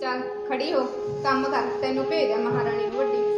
ਚੱਲ ਖੜੀ ਹੋ ਕੰਮ ਕਰ ਤੈਨੂੰ ਭੇਜਿਆ ਮਹਾਰਾਣੀ ਨੂੰ ਵੱਡੀ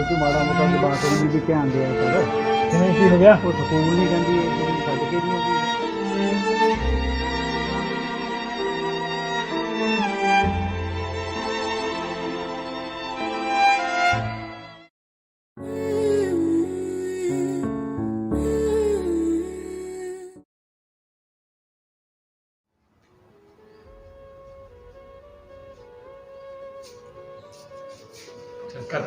ਪਰ ਤੂੰ ਮਾੜਾ ਮੋਟਾ ਜਵਾਬ ਨੂੰ ਵੀ ਧਿਆਨ ਦਿਆ ਕਰ। ਕਿਵੇਂ ਕੀ ਹੋ ਗਿਆ? ਉਹ ਸਕੂਲ ਨਹੀਂ ਕਹਿੰਦੀ ਇਹ ਕੁੜੀ ਛੱਡ ਕੇ ਨਹੀਂ ਆਉਂਦੀ।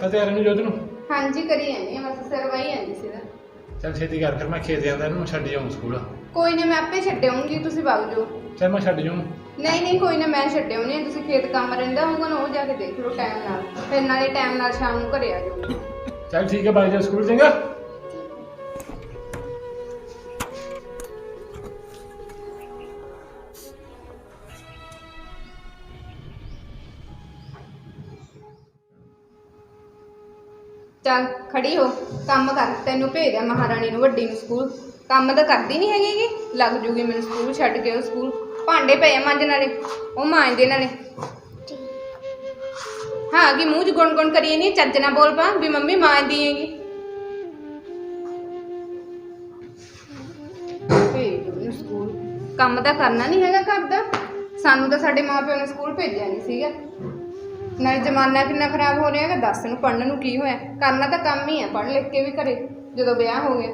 ਕਰਤਾ ਤਿਆਰ ਨੂੰ ਜੋਤ ਨੂੰ? ਹਾਂਜੀ ਕਰੀ ਜਾਂਦੀ ਆ ਬਸ ਸਰਵਾਈ ਜਾਂਦੀ ਸੀ ਤਾਂ। ਚੱਲ ਛੇਤੀ ਕਰ ਫਿਰ ਮੈਂ ਖੇਤ ਜਾਂਦਾ ਇਹਨੂੰ ਛੱਡ ਜਾਊਂ ਸਕੂਲ। ਕੋਈ ਨਾ ਮੈਂ ਆਪੇ ਛੱਡਿਆਉਂਗੀ ਤੁਸੀਂ ਵਗ ਜਾਓ। ਚੱਲ ਮੈਂ ਛੱਡ ਜਾਊਂ। ਨਹੀਂ ਨਹੀਂ ਕੋਈ ਨਾ ਮੈਂ ਛੱਡਿਆਉਣੀ ਤੁਸੀਂ ਖੇਤ ਕੰਮ ਰਹਿੰਦਾ ਹੋਊਗਾ ਨਾ ਉਹ ਜਾ ਕੇ ਦੇਖ ਲਓ ਟਾਈਮ ਨਾਲ। ਫਿਰ ਨਾਲੇ ਟਾਈਮ ਨਾਲ ਸ਼ਾਮ ਨੂੰ ਘਰੇ ਆ ਜਾਓ। ਚੱਲ ਠੀਕ ਹੈ ਬਾਈ ਜਾ ਸਕੂਲ ਚੰਗਾ? ਚੱਲ ਖੜੀ ਹੋ, ਕੰਮ ਕਰ, ਤੈਨੂੰ ਭੇਜਿਆ ਮਹਾਰਾਣੀ ਨੂੰ ਵੱਡੀ ਨੂੰ ਸਕੂਲ। ਕੰਮ ਤਾਂ ਕਰਦੀ ਨਹੀਂ ਹੈਗੀ ਗੀ, ਲੱਗ ਜੂਗੀ ਮੈਨੂੰ ਸਕੂਲ, ਛੱਡ ਕੇ ਉਹ ਸਕੂਲ। ਭਾਂਡੇ ਪਏ ਆ ਮਾਂਜਣ ਵਾਲੇ ਉਹ ਮਾਂਜਦੇ ਨਾਲੇ। ਹਾਂ ਕਿ ਮੂੰਹ 'ਚ ਗੁਣ ਗੁਣ ਕਰੀਏ ਨਹੀਂ ਚੱਜ ਨਾ ਬੋਲ ਪਾ, ਵੀ ਮੰਮੀ ਮਾਂਜਦੀ ਹੈਗੀ। ਭੇਜ ਦਿਓ ਇਹਨੂੰ ਸਕੂਲ। ਕੰਮ ਤਾਂ ਕਰਨਾ ਨਹੀਂ ਹੈਗਾ ਘਰ ਦਾ। ਸਾਨੂੰ ਤਾਂ ਸਾਡੇ ਮਾਪਿਓ ਨੇ ਸਕੂਲ ਭੇਜਿਆ ਨਹੀਂ ਸੀਗਾ। ਨਾਲ ਜ਼ਮਾਨਾ ਕਿੰਨਾ ਖਰਾਬ ਹੋ ਰਿਹਾ ਹੈਗਾ, ਦੱਸ ਨੂੰ ਪੜਨ ਨੂੰ ਕੀ ਹੋਇਆ? ਕਰਨਾ ਤਾਂ ਕੰਮ ਹੀ ਆ, ਪੜ੍ਹ ਲਿਖ ਕੇ ਵੀ ਘਰੇ ਜਦੋਂ ਵਿਆਹ ਹੋ ਗਿਆ।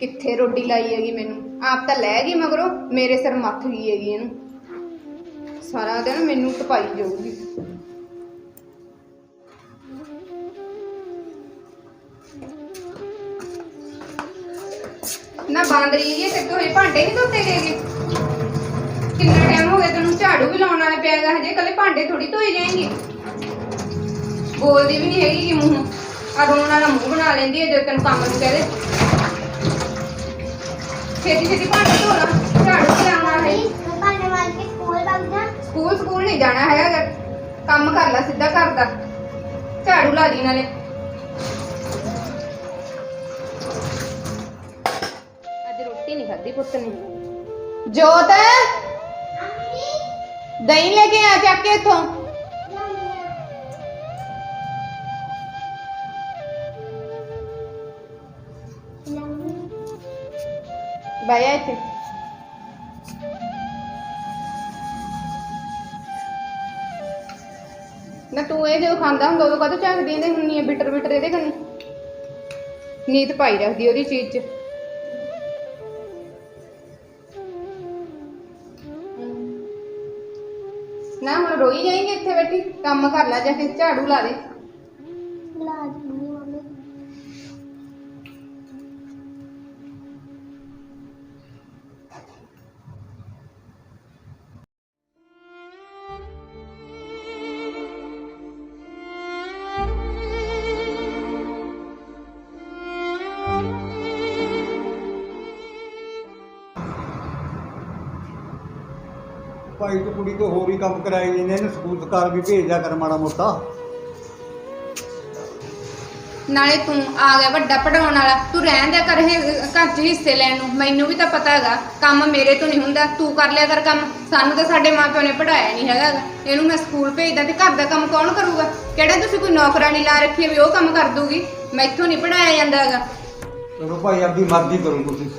ਕਿੱਥੇ ਰੋਡੀ ਲਾਈ ਹੈਗੀ ਮੈਨੂੰ? ਆਪ ਤਾਂ ਲੈ ਗਈ ਮਗਰੋਂ, ਮੇਰੇ ਸਿਰ ਮੱਥ ਗਈ ਹੈਗੀ ਇਹਨੂੰ। ਸਾਰਾ ਦਿਨ ਮੈਨੂੰ ਟਪਾਈ ਜਾਊਗੀ। ਨਾ ਬਾਂਦਰੀ ਇਹ ਤੇ ਹੋਏ ਭਾਂਡੇ ਨਹੀਂ ਧੋਤੇ ਗਏਗੇ ਕਿੰਨਾ ਟਾਈਮ ਹੋ ਗਿਆ ਤੈਨੂੰ? ਝਾੜੂ ਵੀ ਲਾਉਣ ਵਾਲਾ ਪਿਆਗਾ ਹਜੇ ਕੱਲੇ ਭਾਂਡੇ ਥੋੜੀ ਧੋਈ ਜਾਏਂਗੇ। ਬੋਲਦੀ ਵੀ ਨਹੀਂ ਹੈਗੀ ਕਿ ਮੂੰਹ ਆ ਰੋਣ ਵਾਲਾ ਮੂੰਹ ਬਣਾ ਲੈਂਦੀ ਹੈ ਜੇ ਤੈਨੂੰ ਕੰਮ ਨੂੰ ਕਹਦੇ ਛੇਤੀ ਛੇਤੀ ਭਾਂਡੇ ਧੋ ਲਾ ਝਾੜੂ ਵੀ ਲਾਉਣਾ ਹੈ। ਭਾਂਡੇ ਮਾਰ ਕੇ ਸਕੂਲ ਵਗ ਜਾ ਸਕੂਲ ਸਕੂਲ ਨਹੀਂ ਜਾਣਾ ਹੈਗਾ ਗਾ। ਕੰਮ ਕਰ ਲੈ ਸਿੱਧਾ ਘਰ ਦਾ। ਝਾੜੂ ਲਾ ਦੀ ਨਾਲੇ। ਅੱਜ ਰੋਟੀ ਨਹੀਂ ਪੁੱਤ ਨੇ। ਜੋਤ! ਦਹੀਂ ਲੈ ਕੇ ਆ ਚੱਕ ਕੇ ਇੱਥੋਂ। ਬਹਿ ਜਾ ਇੱਥੇ। ਨਾ ਤੂੰ ਇਹ ਜਦੋਂ ਖਾਂਦਾ ਹੁੰਦਾ ਉਦੋਂ ਕਦੋਂ ਝਾਕਦੀ ਇਹਦੇ ਹੁੰਨੀ ਹੈ ਬਿਟਰ ਬਿਟਰ ਇਹਦੇ ਕੰਨੀ। ਨੀਤ ਪਾਈ ਰੱਖਦੀ ਉਹਦੀ ਚੀਜ਼ 'ਚ। ਨਾ ਹੁਣ ਰੋਈ ਜਾਏਂਗੇ ਇੱਥੇ ਬੈਠੀ ਕੰਮ ਕਰ ਲੈ ਜਾ ਕੇ ਝਾੜੂ ਲਾ ਦੇ। ਭਾਈ ਤੂੰ ਕੁੜੀ ਤੋਂ ਹੋਰ ਹੀ ਕੰਮ ਕਰਾਈ ਜਾਂਦੇ ਇਹਨੂੰ ਸਕੂਲ ਸਕਾਰ ਵੀ ਭੇਜਿਆ ਕਰ ਮਾੜਾ ਮੋਟਾ। ਨਾਲੇ ਤੂੰ ਆ ਗਿਆ ਵੱਡਾ ਪੜਾਉਣ ਵਾਲਾ ਤੂੰ ਰਹਿਣ ਦਿਆ ਕਰ ਇਹ ਘਰ 'ਚ ਹਿੱਸੇ ਲੈਣ ਨੂੰ ਮੈਨੂੰ ਵੀ ਤਾਂ ਪਤਾ ਹੈਗਾ ਕੰਮ ਮੇਰੇ ਤੋਂ ਨਹੀਂ ਹੁੰਦਾ ਤੂੰ ਕਰ ਲਿਆ ਕਰ ਕੰਮ ਸਾਨੂੰ ਤਾਂ ਸਾਡੇ ਮਾਪਿਓ ਨੇ ਪੜਾਇਆ ਨਹੀਂ ਹੈਗਾ ਗਾ। ਇਹਨੂੰ ਮੈਂ ਸਕੂਲ ਭੇਜਦਾ ਤੇ ਘਰ ਦਾ ਕੰਮ ਕੌਣ ਕਰੂਗਾ? ਕਿਹੜਾ ਤੁਸੀਂ ਕੋਈ ਨੌਕਰਾਨੀ ਲਾ ਰੱਖੀ ਹੈ ਵੀ ਉਹ ਕੰਮ ਕਰ ਦੂਗੀ? ਮੈਥੋਂ ਨਹੀਂ ਪੜਾਇਆ ਜਾਂਦਾ ਹੈਗਾ। ਚਲੋ ਭਾਈ ਆਪਦੀ ਮਰਜ਼ੀ ਕਰੋ ਤੁਸੀਂ।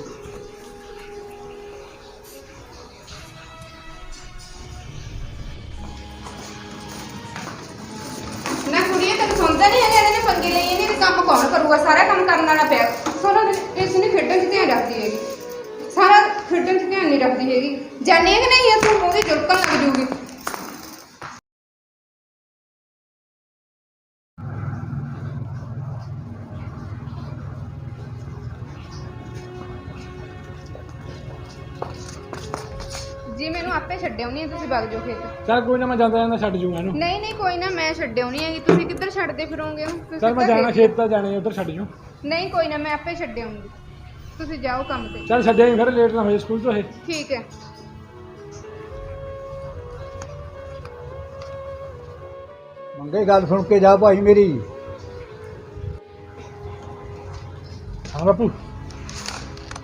ਨਹੀਂ ਰੱਖਦੀ ਹੈਗੀ। ਜਾਣੇ ਕਿ ਨਹੀਂ ਇਹ ਤੂੰ? ਉਹਦੀ ਜੁਲਕਣ ਲੱਗ ਜੂਗੀ। ਜੀ ਮੈਨੂੰ ਆਪੇ ਛੱਡਿਓ ਨਹੀਂ ਤੁਸੀਂ ਵਗ ਜਾਓ ਖੇਤ। ਚੱਲ ਕੋਈ ਨਾ ਮੈਂ ਜਾਂਦਾ ਜਾਂਦਾ ਛੱਡ ਜੂਗਾ ਇਹਨੂੰ। ਨਹੀਂ ਨਹੀਂ ਕੋਈ ਨਾ ਮੈਂ ਛੱਡਿਓ ਨਹੀਂ ਹੈਗੀ। ਤੁਸੀਂ ਕਿੱਧਰ ਛੱਡਦੇ ਫਿਰੋਗੇ ਤੁਸੀਂ ਚੱਲ ਮੈਂ ਤਾਂ ਜਾਣਾ ਖੇਤ ਤਾਂ ਜਾਣੇ ਉਧਰ ਛੱਡ ਜੂ। ਨਹੀਂ ਕੋਈ ਨਾ ਮੈਂ ਆਪੇ ਛੱਡਿਆਉਂਗੀ ਤੁਸੀਂ ਜਾਓ ਕੰਮ ਤੇ। ਚੱਲ ਛੱਡਿਆ ਫਿਰ ਲੇਟ ਨਾ ਹੋ ਜਾਏ ਸਕੂਲ ਤੋਂ ਇਹ। ਠੀਕ ਹੈ। ਮੰਗੇ ਗੱਲ ਸੁਣ ਕੇ ਜਾ ਭਾਈ ਮੇਰੀ। ਹਾਂ ਬਾਪੂ।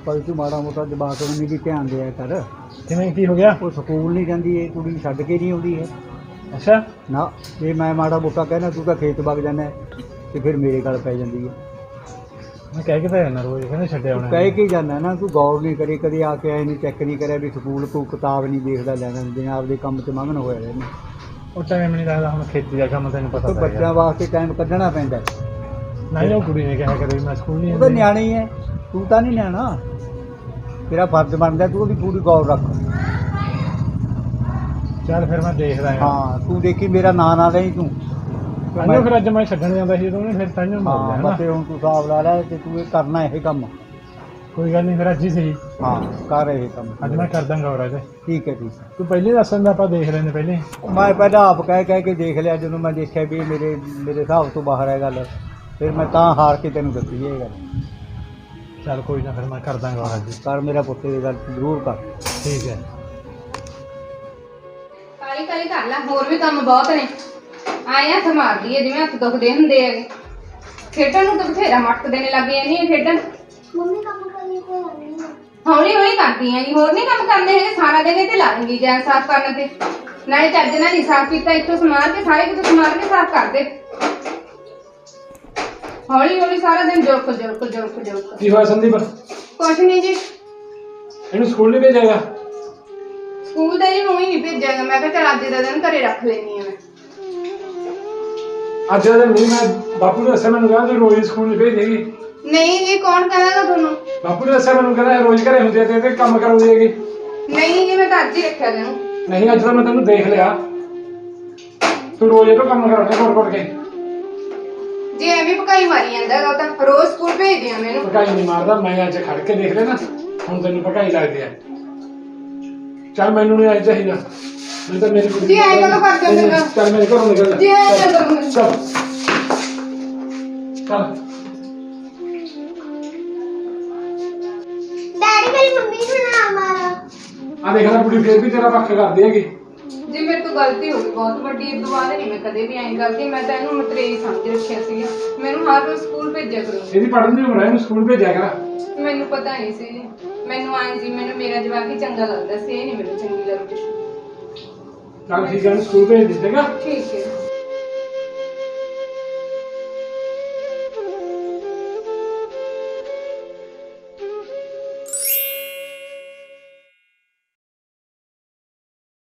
ਭਾਈ ਤੂੰ ਮਾੜਾ ਮੋਟਾ ਜਵਾਕ ਨੂੰ ਵੀ ਧਿਆਨ ਦਿਆ ਕਰ। ਕਿਵੇਂ ਕੀ ਹੋ ਗਿਆ? ਉਹ ਸਕੂਲ ਨਹੀਂ ਜਾਂਦੀ ਇਹ ਕੁੜੀ ਛੱਡ ਕੇ ਨਹੀਂ ਆਉਂਦੀ ਹੈ ਅੱਛਾ। ਨਾ ਇਹ ਮੈਂ ਮਾੜਾ ਮੋਟਾ ਕਹਿਣਾ ਤੂੰ ਤਾਂ ਖੇਤ ਵਗ ਜਾਂਦਾ ਤੇ ਫਿਰ ਮੇਰੇ ਗੱਲ ਪੈ ਜਾਂਦੀ ਹੈ। ਮੈਂ ਕਹਿ ਕੇ ਤਾਂ ਜਾਣਾ ਰੋਜ਼ ਕਹਿੰਦੇ ਛੱਡਿਆ ਤੂੰ ਕਹਿ ਕੇ ਜਾਂਦਾ ਨਾ ਤੂੰ ਗੌਰ ਨਹੀਂ ਕਰੀ ਕਦੀ ਆ ਕੇ ਆਏ ਨਹੀਂ ਚੈੱਕ ਨਹੀਂ ਕਰਿਆ ਵੀ ਸਕੂਲ ਕੋਈ ਕਿਤਾਬ ਨਹੀਂ ਦੇਖਦਾ ਲੈਣਾ ਜਿਵੇਂ ਆਪਦੇ ਕੰਮ 'ਚ ਮਗਨ ਹੋਇਆ ਰਹਿੰਦਾ ਉਹ ਟਾਈਮ ਨਹੀਂ ਲੱਗਦਾ ਹੁਣ ਖੇਤੀ ਦਾ ਕੰਮ ਤੈਨੂੰ ਪਤਾ ਤੇ ਤਾਂ ਬੱਚਿਆਂ ਵਾਸਤੇ ਟਾਈਮ ਕੱਢਣਾ ਪੈਂਦਾ। ਹੈ। ਨਹੀਂ ਉਹ ਕੁੜੀ ਨੇ ਕਿਹਾ ਕਰੇ ਮੈਂ ਸਕੂਲ ਨਹੀਂ ਉਹ ਤਾਂ ਜਾਂਦੀ। ਨਿਆਣੀ ਹੈ ਤੂੰ ਤਾਂ ਨਹੀਂ ਨਿਆਣਾ। ਤੇਰਾ ਫਰਜ਼ ਬਣਦਾ ਤੂੰ ਉਹਦੀ ਪੂਰੀ ਗੌਰ ਰੱਖ। ਚੱਲ ਫਿਰ ਮੈਂ ਦੇਖਦਾ ਹਾਂ ਹਾਂ ਤੂੰ ਦੇਖੀ ਮੇਰਾ ਨਾਂ ਨਾ ਲਈ ਤੂੰ। ਅੰਨੂ ਫਿਰ ਅੱਜ ਮੈਂ ਛੱਡਣ ਜਾਂਦਾ ਸੀ ਉਹਨੇ ਫਿਰ ਤੈਨੂੰ ਮਾਰ ਹਾਂ ਲਿਆ ਬਸ ਨਾ ਹੁਣ ਤੂੰ ਹਿਸਾਬ ਲਾ ਲੈ ਤੇ ਤੂੰ ਇਹ ਕਰਨਾ ਇਹ ਕੰਮ। ਕੋਈ ਗੱਲ ਨਹੀਂ ਫਿਰ ਅੱਜ ਹੀ ਸਹੀ। ਹਾਂ ਕਰ ਇਹ ਕੰਮ। ਅੱਜ ਮੈਂ ਕਰ ਦਾਂਗਾ ਹੋਰ ਇਹਦੇ ਠੀਕ ਹੈ ਠੀਕ ਹੈ। ਤੂੰ ਪਹਿਲੇ ਦੱਸਣ ਦਾ ਆਪਾਂ ਦੇਖ ਲੈਂਦੇ ਪਹਿਲੇ। ਮੈਂ ਪਹਿਲਾਂ ਆਪ ਕਹਿ ਕਹਿ ਕੇ ਦੇਖ ਲਿਆ ਜਦੋਂ ਮੈਂ ਦੇਖਿਆ ਵੀ ਇਹ ਮੇਰੇ ਮੇਰੇ ਹਿਸਾਬ ਤੋਂ ਬਾਹਰ ਹੈ ਗੱਲ। ਫਿਰ ਮੈਂ ਤਾਂ ਹਾਰ ਕੇ ਤੈਨੂੰ ਦੱਸੀ ਇਹ ਗੱਲ। ਚੱਲ ਕੋਈ ਨਾ ਫਿਰ ਮੈਂ ਕਰ ਦਾਂਗਾ ਹੋਰ ਅੱਜ। ਕਰ ਮੇਰਾ ਪੁੱਤ ਇਹ ਗੱਲ ਜ਼ਰੂਰ ਕਰ। ਠੀਕ ਹੈ। ਕਾਲੀ ਕਾਲੀ ਕਰ ਲੈ ਹੋਰ ਵੀ ਕੰਮ ਬਹੁਤ ਨੇ। ਆਏ ਹੱਥ ਮਾਰਦੀ ਹੈ ਜਿਵੇਂ ਹੱਥ ਦੁਖਦੇ ਹੁੰਦੇ ਹੈਗੇ। ਖੇਡਣ ਨੂੰ ਤਾਂ ਬਥੇਰਾ ਮਟਕਦੇ ਨੇ ਲੱਗ ਜਾਂਦੀ ਹੈ ਖੇਡਣ। ਮੰਮੀ ਕੰਮ ਕਰਨੀ ਤੇ ਆਉਂਦੀ ਹੈ ਹੌਲੀ ਹੌਲੀ ਕਰਦੀ ਆਂ ਜੀ ਹੋਰ ਨਹੀਂ ਕੰਮ ਕਰਨੇ ਹੈਗੇ ਸਾਰਾ ਦਿਨ ਇਹ ਤੇ ਲਾ ਦਿੰਦੀ ਜੈਨ ਸਾਫ਼ ਕਰਨ ਤੇ। ਨਾਲੇ ਚੱਜ ਨਾਲ ਨਹੀਂ ਸਾਫ਼ ਕੀਤਾ ਇੱਥੋਂ ਸਮਾਰ ਕੇ ਸਾਰੇ ਕਿਤੇ ਸਮਾਰ ਕੇ ਸਾਫ਼ ਕਰ ਦੇ ਹੌਲੀ ਹੌਲੀ ਸਾਰਾ ਦਿਨ ਜੁਰਕ ਜੁਰਕ ਜੁਰਕ ਜੁਰਕ ਕੀ ਹੋਇਆ ਸੰਦੀਪ? ਕੁਛ ਨਹੀਂ ਜੀ। ਇਹਨੂੰ ਸਕੂਲ ਨਹੀਂ ਭੇਜਾਂਗਾ ਸਕੂਲ ਦਾ ਹੀ ਨਹੀਂ ਭੇਜਾਂਗਾ ਮੈਂ ਕਿਹਾ ਚਲ ਅੱਜ ਦਾ ਦਿਨ ਘਰੇ ਰੱਖ ਲੈਣੀ ਆ। ਅੱਜ ਦਾ ਦਿਨ ਨਹੀਂ ਮੈਂ ਬਾਪੂ ਨੇ ਦੱਸਿਆ ਮੈਨੂੰ ਕਹਿੰਦਾ ਤੂੰ ਰੋਜ਼ ਸਕੂਲ ਨਹੀਂ ਭੇਜੇਗੀ। ਨਹੀਂ ਜੀ ਕੌਣ ਕਹਿੰਦਾ ਤੁਹਾਨੂੰ? ਬਾਪੂ ਨੇ ਦੱਸਿਆ ਮੈਨੂੰ ਕਹਿੰਦਾ ਰੋਜ਼ ਘਰੇ ਹੁੰਦੀ ਤੇ ਇਹਦੇ ਕੰਮ ਕਰਾਉਂਦੀ ਹੈਗੀ। ਨਹੀਂ ਜੀ ਮੈਂ ਤਾਂ ਅੱਜ ਹੀ ਰੱਖਿਆ ਤੈਨੂੰ। ਨਹੀਂ ਅੱਜ ਤਾਂ ਮੈਂ ਤੈਨੂੰ ਦੇਖ ਲਿਆ। ਤੂੰ ਰੋਜ਼ ਇਹ ਤੋਂ ਕੰਮ ਕਰਾਉਂਦਾ ਕੋਟ ਕੋਟ ਕੇ। ਜੀ ਐਵੇਂ ਪਕਾਈ ਮਾਰੀ ਜਾਂਦਾ ਹੈਗਾ ਉਹ ਤਾਂ ਰੋਜ਼ ਸਕੂਲ ਭੇਜਦੇ ਆ ਮੈਨੂੰ। ਪਕਾਈ ਨਹੀਂ ਮਾਰਦਾ ਮੈਂ ਅੱਜ ਖੜ ਕੇ ਦੇਖ ਲੈਣਾ ਹੁਣ ਤੈਨੂੰ ਪਕਾਈ ਲੱਗਦੀ ਹੈ ਚੱਲ ਮੈਨੂੰ ਨਹੀਂ ਆਈ ਚਾਹੀਦਾ। ਨਹੀਂ ਤਾਂ ਮੇਰੀ ਕੁੜੀ ਜੀ, ਐਂ ਕਦੋਂ ਕਰਦੇ ਹੋ ਫਿਰ? ਚੱਲ ਮੇਰੇ ਘਰੋਂ ਨਿਕਲ ਜਾ। ਜੀ, ਐਂ ਚੱਲ, ਕਦੋਂ? ਚੱਲ। ਚੱਲ। ਡੈਡੀ ਮੇਰੀ ਮੰਮੀ ਨੂੰ ਨਾ ਮਾਰੋ। ਆ ਦੇਖ ਲੈ ਕੁੜੀ ਫੇਰ ਵੀ ਤੇਰਾ ਪੱਖ ਕਰਦੀ ਹੈਗੀ। ਜੀ ਮੇਰੇ ਤੋਂ ਗਲਤੀ ਹੋ ਗਈ ਬਹੁਤ ਵੱਡੀ। ਇਸ ਤੋਂ ਬਾਅਦ ਨਹੀਂ ਮੈਂ ਕਦੇ ਵੀ ਐਂ ਕਰਦੀ। ਮੈਂ ਤਾਂ ਇਹਨੂੰ ਮਤਰੇਈ ਸਮਝ ਰੱਖਿਆ ਸੀਗਾ। ਮੈਨੂੰ ਹਰ ਰੋਜ਼ ਸਕੂਲ ਭੇਜਿਆ ਕਰੋ। ਇਹਦੀ ਪੜ੍ਹਨ ਦੀ ਉਮਰ ਹੈ ਇਹਨੂੰ ਸਕੂਲ ਭੇਜਿਆ ਕਰ। ਮੈਨੂੰ ਪਤਾ ਨਹੀਂ ਸੀ। ਜੀ। ਮੈਨੂੰ ਆਂ ਜੀ ਮੈਨੂੰ ਮੇਰਾ ਜਵਾਕ ਹੀ ਚੰਗਾ ਲੱਗਦਾ ਸੀ ਇਹ ਨਹੀਂ ਮੈਨੂੰ ਚੰਗੀ ਲੱਗਦੀ। ਚੱਲ ਠੀਕ ਹੈ ਸਕੂਲ ਭੇਜ ਦਿੱਤੇਗਾ ਠੀਕ ਹੈ।